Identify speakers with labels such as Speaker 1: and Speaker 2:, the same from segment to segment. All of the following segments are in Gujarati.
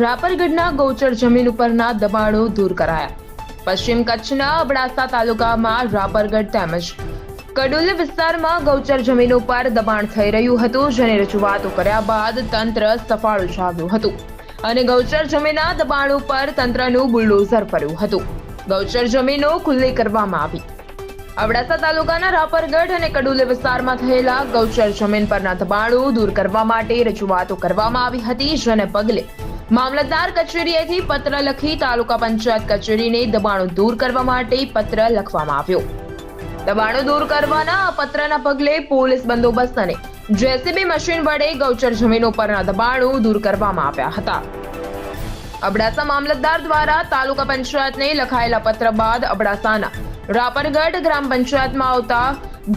Speaker 1: રાપરગઢના ગૌચર જમીન ઉપરના દબાણો દૂર કરાયા. પશ્ચિમ કચ્છના અબડાસા તાલુકામાં રાપરગઢ તેમજ કડોલી વિસ્તારમાં ગૌચર જમીન ઉપર દબાણ થઈ રહ્યું હતું, જેની રજૂઆતો કર્યા બાદ તંત્ર સફાળું જાગ્યું હતું અને ગૌચર જમીનના દબાણ ઉપર તંત્રનું બુલડોઝર ફર્યું હતું. ગૌચર જમીનો ખુલ્લી કરવામાં આવી. અબડાસા તાલુકાના રાપરગઢ અને કડુલે વિસ્તારમાં થયેલા ગૌચર જમીન પરના દબાણો દૂર કરવા માટે રજૂઆતો કરવામાં આવી હતી, જેને પગલે મામલતદાર કચેરીએથી પત્ર લખી તાલુકા પંચાયત કચેરીને દબાણો દૂર કરવા માટે પત્ર લખવામાં આવ્યો. દબાણો દૂર કરવાના આ પત્રના પગલે પોલીસ બંદોબસ્ત અને જેસીબી મશીન વડે ગૌચર જમીનો પરના દબાણો દૂર કરવામાં આવ્યા હતા. અબડાસા મામલતદાર દ્વારા તાલુકા પંચાયતને લખાયેલા પત્ર બાદ અબડાસાના રાપરગઢ ગ્રામ પંચાયતમાં આવતા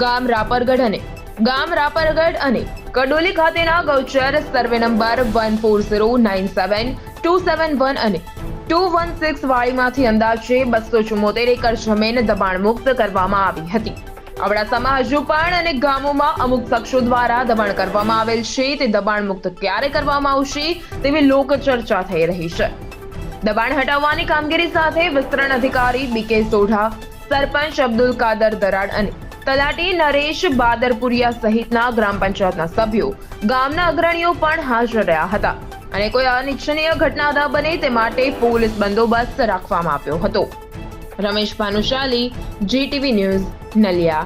Speaker 1: ગામ રાપરગઢ અને ગામ રાપરગઢ અને કડોલી ખાતેના ગૌચર survey number one four zero nine seven, two seven one અને ટુ વન સિક્સ વાળીમાંથી અંદાજે બસો ચુમ્મોતેર એકર જમીન દબાણ મુક્ત કરવામાં આવી હતી. અબડાસામાં હજુ પણ અને ગામોમાં અમુક શખ્સો દ્વારા દબાણ કરવામાં આવેલ છે, તે દબાણ મુક્ત ક્યારે કરવામાં આવશે, તેવી લોક ચર્ચા થઈ રહી છે. દબાણ હટાવવાની કામગીરી સાથે વિસ્તરણ અધિકારી બીકે સોઢા, સરપંચ અબ્દુલ કાદર દરાડ અને તલાટી નરેશ બાદરપુરિયા સહિતના ગ્રામ પંચાયતના સભ્યો ગામના અગ્રણીઓ પણ હાજર રહ્યા હતા. અને કોઈ અનિચ્છનીય ઘટના ન બને તે માટે પોલીસ બંદોબસ્ત રાખવામાં આવ્યો હતો. Ramesh Bhanushali, GTV news, Naliya.